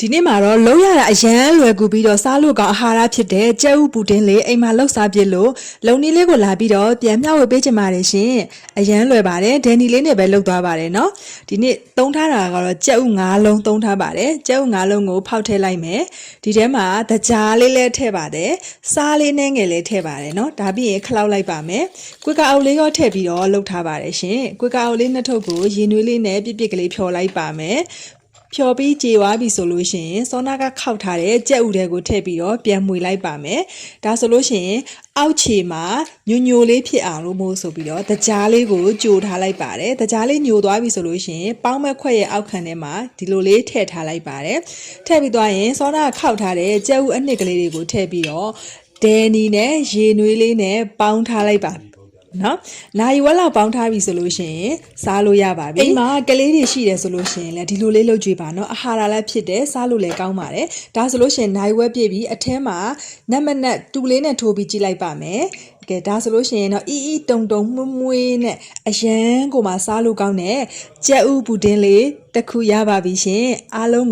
ဒီနေ့မှာတော့လုံးရတာအရန်လွယ်ကူပြီးတော့စားလို့ကောင်းအာဟာရဖြစ်တဲ့ကြက်ဥပူတင်းလေးအိမ်မှာလှုပ်စားပြစ်လို့လုံနီးလေးကိုလာပြီးတော့ပြန်မျှဝေပေးချင်ပါတယ်ရှင်။အရန်လွယ်ပါတယ်။ဒယ်နီလေးနဲ့ပဲလှုပ်သွားပါတယ်နော်။ဒီနေ့သုံးထားတာကတော့ကြက်ဥ၅လုံးသုံးထားပါတယ်။ကြက်ဥ၅လုံးကိုဖောက်ထည့်လိုက်မယ်။ဒီထဲမှာသကြားလေးလည်းထည့်ပါတယ်။စားလေးနဲ့ငယ်လည်းထည့်ပါတယ်နော်။ဒါပြီးရင်ခလောက်လိုက်ပါမယ်။ကွေကာအုပ်လေးရောထည့်ပြီးတော့လှုပ်ထားပါတယ်ရှင်။ကွေကာအုပ်လေးနှစ်ထုပ်ကိုရေနွေးလေးနဲ့ပြစ်ပြစ်ကလေးဖြော်လိုက်ပါမယ်။ ဖြော်ပြီးကြေသွားပြီဆိုလို့ရှိရင်စောနာကခောက်ထားတဲ့ကြက်ဥတွေကိုထည့်ပြီးတော့ပြန်မှွေလိုက်ပါမယ်။ဒါဆိုလို့ရှိရင်အောက်ခြေမှာညိုညိုလေးဖြစ်အောင်လို့မို့ဆိုပြီးတော့တကြားလေးကိုကြိုထားလိုက်ပါတယ်။တကြားလေးညိုသွားပြီဆိုလို့ရှိရင်ပေါင်းမဲ့ခွက်ရဲ့အောက်ခံထဲမှာဒီလိုလေးထည့်ထားလိုက်ပါတယ်။ထည့်ပြီးသွားရင်စောနာကခောက်ထားတဲ့ကြက်ဥအနှစ်ကလေးတွေကိုထည့်ပြီးတော့ဒဲနီနဲ့ရေနွေးလေးနဲ့ပေါင်းထားလိုက်ပါ နော်နိုင်ဝက်လောက်ပေါင်းထားပြီဆိုလို့ရှိရင်စားလို့ရပါပြီအိမ်မှာကလေးတွေရှိတယ်ဆိုလို့ရှိရင်လည်းဒီလိုလေးလုပ်ကြည့်ပါနော်အာဟာရလည်းဖြစ်တယ်စားလို့လည်းကောင်းပါတယ်ဒါဆိုလို့ရှိရင်နိုင်ဝက်ပြည့်ပြီးအထဲမှာနက်မနက်တူလေးနဲ့ထိုးပြီးကြည့်လိုက်ပါမယ်ကဲဒါဆိုလို့ရှိရင်တော့အီအီတုံတုံမွမွေးနဲ့အရန်ကိုမှစားလို့ကောင်းတဲ့ကြက်ဥပူတင်းလေးတစ်ခုရပါပြီရှင်အားလုံး